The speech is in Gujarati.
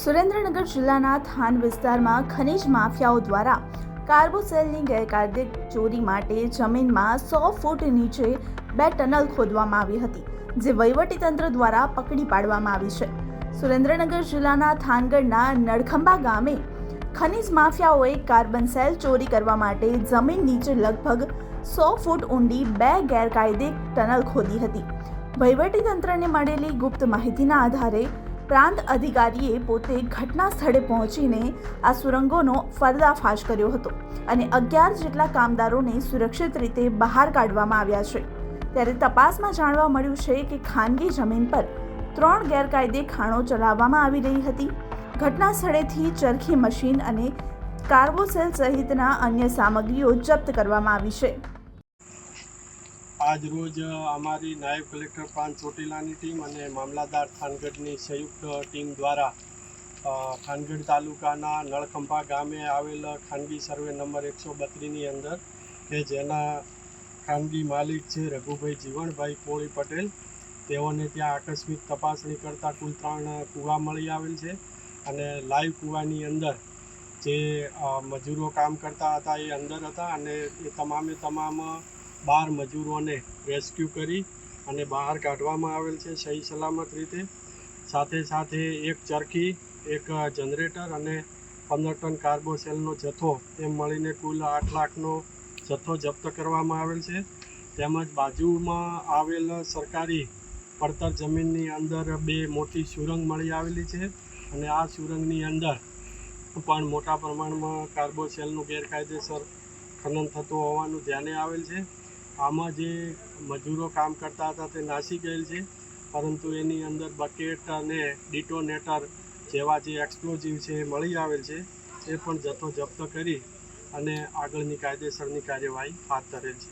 સુરેન્દ્રનગર જિલ્લાના થાન વિસ્તારમાં ખનિજ માફિયાઓ દ્વારા કાર્બોસેલની ગેરકાયદે ચોરી માટે જમીનમાં સો ફૂટ નીચે બે ટનલ ખોદવામાં આવી હતી, જે વહીવટીતંત્ર દ્વારા પકડી પાડવામાં આવી છે. સુરેન્દ્રનગર જિલ્લાના થાનગઢના નડખંબા ગામે ખનિજ માફિયાઓએ કાર્બન સેલ ચોરી કરવા માટે જમીન નીચે લગભગ સો ફૂટ ઊંડી બે ગેરકાયદે ટનલ ખોદી હતી. વહીવટીતંત્રને મળેલી ગુપ્ત માહિતીના આધારે પ્રાંત અધિકારીએ પોતે ઘટના સ્થળે પહોંચીને આ સુરંગોનો ફરદાફાશ કર્યો હતો અને અગિયાર જેટલા કામદારોને સુરક્ષિત રીતે બહાર કાઢવામાં આવ્યા છે. ત્યારે તપાસમાં જાણવા મળ્યું છે કે ખાનગી જમીન પર ત્રણ ગેરકાયદે ખાણો ચલાવવામાં આવી રહી હતી. ઘટના સ્થળેથી ચરખી મશીન અને કાર્બોસેલ સહિતના અન્ય સામગ્રીઓ જપ્ત કરવામાં આવી છે. આજ રોજ અમારી નાયબ કલેક્ટર પ્રાંત ચોટીલાની ટીમ અને મામલાદાર થાનગઢની સંયુક્ત ટીમ દ્વારા ખાનગઢ તાલુકાના નળખંભા ગામે આવેલ ખાનગી સર્વે નંબર એકસો બત્રીસની અંદર, કે જેના ખાનગી માલિક છે રઘુભાઈ જીવણભાઈ કોળી પટેલ, તેઓને ત્યાં આકસ્મિક તપાસણી કરતાં કુલ ત્રણ કૂવા મળી આવેલ છે અને લાઈવ કૂવાની અંદર જે મજૂરો કામ કરતા હતા એ અંદર હતા અને એ તમામે તમામ બાર મજૂરોને રેસ્ક્યુ કરી અને બહાર કાઢવામાં આવેલ છે સહી સલામત રીતે. સાથે સાથે એક ચરખી, એક જનરેટર અને પંદર ટન કાર્બોસેલનો જથ્થો એમ મળીને કુલ આઠ લાખનો જથ્થો જપ્ત કરવામાં આવેલ છે. તેમજ બાજુમાં આવેલ સરકારી પડતર જમીનની અંદર બે મોટી સુરંગ મળી આવેલી છે અને આ સુરંગની અંદર પણ મોટા પ્રમાણમાં કાર્બોસેલનું ગેરકાયદેસર ખનન થતું હોવાનું ધ્યાને આવેલ છે. આમાં જે મજૂરો કામ કરતા હતા તે નાસી ગયેલ છે. પરંતુ એની અંદર બકેટ અને ડિટોનેટર જેવા જે એક્સપ્લોઝિવ છે એ મળી આવેલ છે. એ પણ જથ્થો જપ્ત કરી અને આગળની કાયદેસરની કાર્યવાહી હાથ ધરેલ છે.